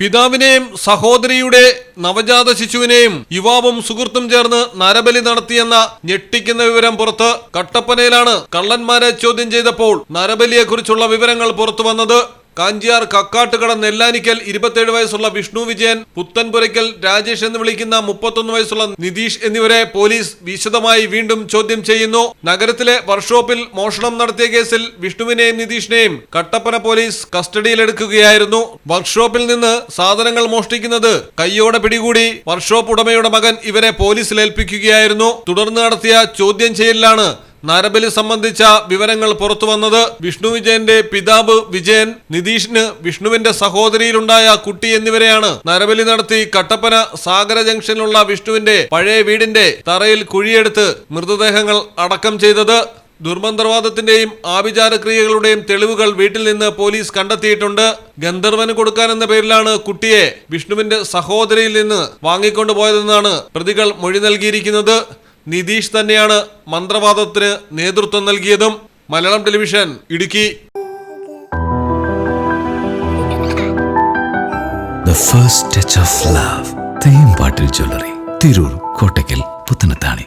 പിതാവിനെയും സഹോദരിയുടെ നവജാത ശിശുവിനെയും യുവാവും സുഹൃത്തും ചേർന്ന് നരബലി നടത്തിയെന്ന ഞെട്ടിക്കുന്ന വിവരം പുറത്ത് കട്ടപ്പനയിലാണ് കള്ളന്മാരെ ചോദ്യം ചെയ്തപ്പോൾ നരബലിയെക്കുറിച്ചുള്ള വിവരങ്ങൾ പുറത്തു വന്നത് കാഞ്ചിയാർ കക്കാട്ടുകട നെല്ലാനിക്കൽ ഇരുപത്തേഴ് വയസ്സുള്ള വിഷ്ണു വിജയൻ പുത്തൻപുരയ്ക്കൽ രാജേഷ് എന്ന് വിളിക്കുന്ന മുപ്പത്തൊന്ന് വയസ്സുള്ള നിതീഷ് എന്നിവരെ പോലീസ് വിശദമായി വീണ്ടും ചോദ്യം ചെയ്യുന്നു. നഗരത്തിലെ വർക്ക്ഷോപ്പിൽ മോഷണം നടത്തിയ കേസിൽ വിഷ്ണുവിനെയും നിതീഷിനെയും കട്ടപ്പന പോലീസ് കസ്റ്റഡിയിലെടുക്കുകയായിരുന്നു. വർക്ക്ഷോപ്പിൽ നിന്ന് സാധനങ്ങൾ മോഷ്ടിക്കുന്നത് കയ്യോടെ പിടികൂടി വർക്ക്ഷോപ്പ് ഉടമയുടെ മകൻ ഇവരെ പോലീസിൽ ഏൽപ്പിക്കുകയായിരുന്നു. തുടർന്ന് നടത്തിയ ചോദ്യം ചെയ്യലിലാണ് നരബലി സംബന്ധിച്ച വിവരങ്ങൾ പുറത്തു വന്നത് വിഷ്ണു വിജയന്റെ പിതാവ് വിജയൻ നിതീഷിന് വിഷ്ണുവിന്റെ സഹോദരിയിലുണ്ടായ കുട്ടി എന്നിവരെയാണ്. നരബലി നടത്തി കട്ടപ്പന സാഗര ജംഗ്ഷനിലുള്ള വിഷ്ണുവിന്റെ പഴയ വീടിന്റെ തറയിൽ കുഴിയെടുത്ത് മൃതദേഹങ്ങൾ അടക്കം ചെയ്തത്. ദുർമന്ത്രവാദത്തിന്റെയും ആഭിചാരക്രിയകളുടെയും തെളിവുകൾ വീട്ടിൽ നിന്ന് പോലീസ് കണ്ടെത്തിയിട്ടുണ്ട്. ഗന്ധർവന് കൊടുക്കാനെന്ന പേരിലാണ് കുട്ടിയെ വിഷ്ണുവിന്റെ സഹോദരിയിൽ നിന്ന് വാങ്ങിക്കൊണ്ടുപോയതെന്നാണ് പ്രതികൾ മൊഴി നൽകിയിരിക്കുന്നത്. നിതീഷ് തന്നെയാണ് മന്ത്രവാദത്തിന് നേതൃത്വം നൽകിയതും Malayalam television Idukki first first of love love. Thembattil jewellery Tirur Kottakkal Puthanathani